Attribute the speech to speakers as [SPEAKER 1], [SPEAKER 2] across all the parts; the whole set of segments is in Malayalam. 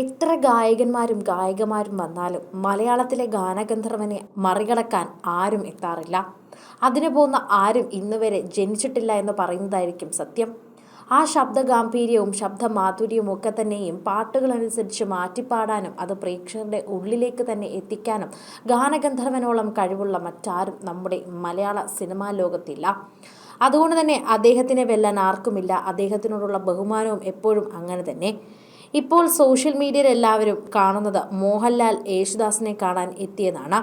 [SPEAKER 1] എത്ര ഗായകന്മാരും ഗായികമാരും വന്നാലും മലയാളത്തിലെ ഗാനഗന്ധർവനെ മറികടക്കാൻ ആരും എത്താറില്ല. അതിനു പോകുന്ന ആരും ഇന്നുവരെ ജനിച്ചിട്ടില്ല എന്ന് പറയുന്നതായിരിക്കും സത്യം. ആ ശബ്ദ ഗാംഭീര്യവും ശബ്ദ മാധുര്യവും ഒക്കെ തന്നെയും പാട്ടുകളനുസരിച്ച് മാറ്റിപ്പാടാനും അത് പ്രേക്ഷകരുടെ ഉള്ളിലേക്ക് തന്നെ എത്തിക്കാനും ഗാനഗന്ധർവനോളം കഴിവുള്ള മറ്റാരും നമ്മുടെ മലയാള സിനിമാ ലോകത്തില്ല. അതുകൊണ്ട് തന്നെ അദ്ദേഹത്തിനെ വെല്ലാൻ ആർക്കുമില്ല. അദ്ദേഹത്തിനോടുള്ള ബഹുമാനവും എപ്പോഴും അങ്ങനെ തന്നെ. ഇപ്പോൾ സോഷ്യൽ മീഡിയയിൽ എല്ലാവരും കാണുന്നത് മോഹൻലാൽ യേശുദാസിനെ കാണാൻ എത്തിയതാണ്.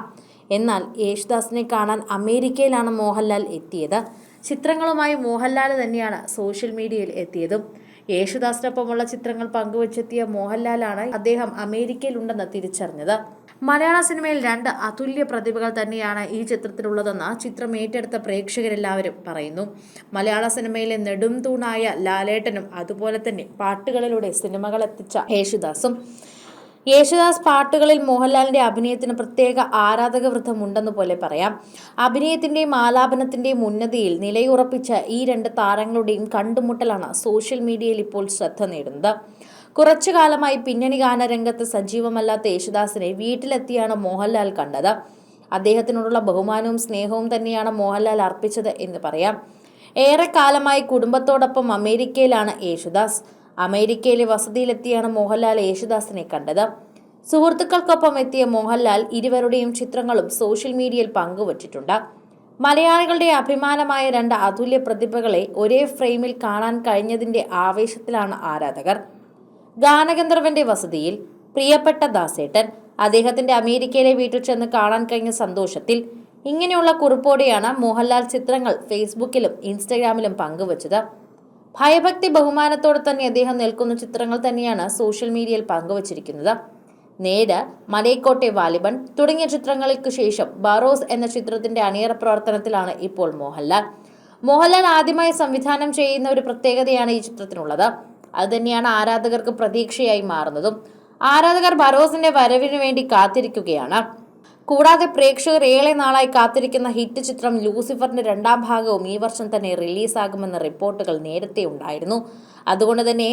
[SPEAKER 1] എന്നാൽ യേശുദാസിനെ കാണാൻ അമേരിക്കയിലാണ് മോഹൻലാൽ എത്തിയത്. ചിത്രങ്ങളുമായി മോഹൻലാൽ തന്നെയാണ് സോഷ്യൽ മീഡിയയിൽ എത്തിയതും. യേശുദാസിനൊപ്പമുള്ള ചിത്രങ്ങൾ പങ്കുവച്ചെത്തിയ മോഹൻലാലാണ് അദ്ദേഹം അമേരിക്കയിലുണ്ടെന്ന് തിരിച്ചറിഞ്ഞത്. മലയാള സിനിമയിൽ രണ്ട് അതുല്യ പ്രതിഭകൾ തന്നെയാണ് ഈ ചിത്രത്തിലുള്ളതെന്ന് ചിത്രം ഏറ്റെടുത്ത പ്രേക്ഷകരെല്ലാവരും പറയുന്നു. മലയാള സിനിമയിലെ നെടും തൂണായ ലാലേട്ടനും അതുപോലെ തന്നെ പാട്ടുകളിലൂടെ സിനിമകൾ എത്തിച്ച യേശുദാസും. യേശുദാസ് പാട്ടുകളിൽ മോഹൻലാലിന്റെ അഭിനയത്തിന് പ്രത്യേക ആരാധക വൃദ്ധമുണ്ടെന്ന് പോലെ പറയാം. അഭിനയത്തിന്റെയും ആലാപനത്തിന്റെയും ഉന്നതിയിൽ നിലയുറപ്പിച്ച ഈ രണ്ട് താരങ്ങളുടെയും കണ്ടുമുട്ടലാണ് സോഷ്യൽ മീഡിയയിൽ ഇപ്പോൾ ശ്രദ്ധ നേടുന്നത്. കുറച്ചു കാലമായി പിന്നണി ഗാനരംഗത്ത് സജീവമല്ലാത്ത യേശുദാസിനെ വീട്ടിലെത്തിയാണ് മോഹൻലാൽ കണ്ടത്. അദ്ദേഹത്തിനോടുള്ള ബഹുമാനവും സ്നേഹവും തന്നെയാണ് മോഹൻലാൽ അർപ്പിച്ചത് എന്ന് പറയാം. ഏറെക്കാലമായി കുടുംബത്തോടൊപ്പം അമേരിക്കയിലാണ് യേശുദാസ്. അമേരിക്കയിലെ വസതിയിലെത്തിയാണ് മോഹൻലാൽ യേശുദാസിനെ കണ്ടത്. സുഹൃത്തുക്കൾക്കൊപ്പം എത്തിയ മോഹൻലാൽ ഇരുവരുടെയും ചിത്രങ്ങളും സോഷ്യൽ മീഡിയയിൽ പങ്കുവച്ചിട്ടുണ്ട്. മലയാളികളുടെ അഭിമാനമായ രണ്ട് അതുല്യ പ്രതിഭകളെ ഒരേ ഫ്രെയിമിൽ കാണാൻ കഴിഞ്ഞതിന്റെ ആവേശത്തിലാണ് ആരാധകർ. ഗാനഗന്ധർവന്റെ വസതിയിൽ പ്രിയപ്പെട്ട ദാസേട്ടൻ അദ്ദേഹത്തിന്റെ അമേരിക്കയിലെ വീട്ടിൽ ചെന്ന് കാണാൻ കഴിഞ്ഞ സന്തോഷത്തിൽ ഇങ്ങനെയുള്ള കുറിപ്പോടെയാണ് മോഹൻലാൽ ചിത്രങ്ങൾ ഫേസ്ബുക്കിലും ഇൻസ്റ്റഗ്രാമിലും പങ്കുവച്ചത്. ഭയഭക്തി ബഹുമാനത്തോടെ തന്നെ അദ്ദേഹം നിൽക്കുന്ന ചിത്രങ്ങൾ തന്നെയാണ് സോഷ്യൽ മീഡിയയിൽ പങ്കുവച്ചിരിക്കുന്നത്. നേര് മലയക്കോട്ടെ വാലിബൻ തുടങ്ങിയ ചിത്രങ്ങൾക്ക് ശേഷം ബറോസ് എന്ന ചിത്രത്തിന്റെ അണിയറ പ്രവർത്തനത്തിലാണ് ഇപ്പോൾ മോഹൻലാൽ. മോഹൻലാൽ ആദ്യമായി സംവിധാനം ചെയ്യുന്ന ഒരു പ്രത്യേകതയാണ് ഈ ചിത്രത്തിനുള്ളത്. അതുതന്നെയാണ് ആരാധകർക്ക് പ്രതീക്ഷയായി മാറുന്നതും. ആരാധകർ ഭരോസിന്റെ വരവിനു വേണ്ടി കാത്തിരിക്കുകയാണ്. കൂടാതെ പ്രേക്ഷകർ ഏറെ നാളായി കാത്തിരിക്കുന്ന ഹിറ്റ് ചിത്രം ലൂസിഫറിന്റെ രണ്ടാം ഭാഗവും ഈ വർഷം തന്നെ റിലീസാകുമെന്ന റിപ്പോർട്ടുകൾ നേരത്തെ ഉണ്ടായിരുന്നു. അതുകൊണ്ട് തന്നെ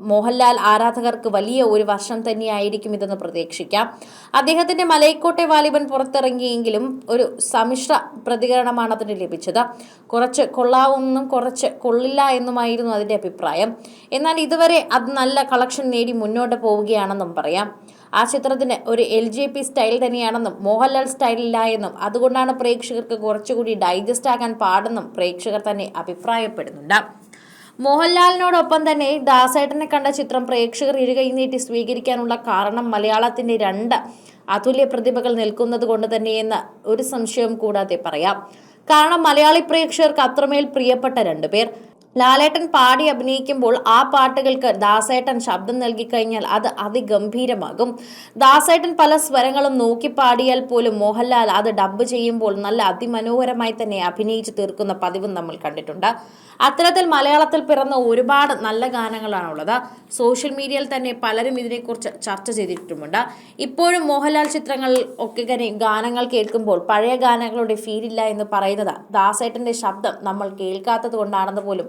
[SPEAKER 1] മോഹൻലാൽ ആരാധകർക്ക് വലിയ ഒരു വർഷം തന്നെയായിരിക്കും ഇതെന്ന് പ്രതീക്ഷിക്കാം. അദ്ദേഹത്തിന്റെ മലൈക്കോട്ടെ വാലിബൻ പുറത്തിറങ്ങിയെങ്കിലും ഒരു സമ്മിശ്ര പ്രതികരണമാണ് അതിന് ലഭിച്ചത്. കുറച്ച് കൊള്ളാവുന്നും കുറച്ച് കൊള്ളില്ല എന്നുമായിരുന്നു അതിന്റെ അഭിപ്രായം. എന്നാൽ ഇതുവരെ അത് നല്ല കളക്ഷൻ നേടി മുന്നോട്ട് പോവുകയാണെന്നും പറയാം. ആ ചിത്രത്തിന് ഒരു എൽ ജെ പി സ്റ്റൈൽ തന്നെയാണെന്നും മോഹൻലാൽ സ്റ്റൈലില്ല എന്നും അതുകൊണ്ടാണ് പ്രേക്ഷകർക്ക് കുറച്ചുകൂടി ഡൈജസ്റ്റ് ആകാൻ പാടെന്നും പ്രേക്ഷകർ തന്നെ അഭിപ്രായപ്പെടുന്നുണ്ട്. മോഹൻലാലിനോടൊപ്പം തന്നെ ദാസേട്ടനെ കണ്ട ചിത്രം പ്രേക്ഷകർ ഇരുകൈ നീട്ടി സ്വീകരിക്കാനുള്ള കാരണം മലയാളത്തിന്റെ രണ്ട് അതുല്യ പ്രതിഭകൾ നിൽക്കുന്നത് കൊണ്ട് തന്നെയെന്ന് ഒരു സംശയം കൂടാതെ പറയാം. കാരണം മലയാളി പ്രേക്ഷകർക്ക് അത്രമേൽ പ്രിയപ്പെട്ട രണ്ടുപേർ ലാലേട്ടൻ പാടി അഭിനയിക്കുമ്പോൾ ആ പാട്ടുകൾക്ക് ദാസേട്ടൻ ശബ്ദം നൽകി കഴിഞ്ഞാൽ അത് അതിഗംഭീരമാകും. ദാസേട്ടൻ പല സ്വരങ്ങളും നോക്കി പാടിയാൽ പോലും മോഹൻലാൽ അത് ഡബ്ബ് ചെയ്യുമ്പോൾ നല്ല അതിമനോഹരമായി തന്നെ അഭിനയിച്ച് തീർക്കുന്ന പതിവും നമ്മൾ കണ്ടിട്ടുണ്ട്. അത്തരത്തിൽ മലയാളത്തിൽ പിറന്ന ഒരുപാട് നല്ല ഗാനങ്ങളാണുള്ളത്. സോഷ്യൽ മീഡിയയിൽ തന്നെ പലരും ഇതിനെക്കുറിച്ച് ചർച്ച ചെയ്തിട്ടുമുണ്ട്. ഇപ്പോഴും മോഹൻലാൽ ചിത്രങ്ങൾ ഒക്കെ തന്നെ ഗാനങ്ങൾ കേൾക്കുമ്പോൾ പഴയ ഗാനങ്ങളുടെ ഫീലില്ല എന്ന് പറയുന്നത് ദാസേട്ടന്റെ ശബ്ദം നമ്മൾ കേൾക്കാത്തത് കൊണ്ടാണെന്ന് പോലും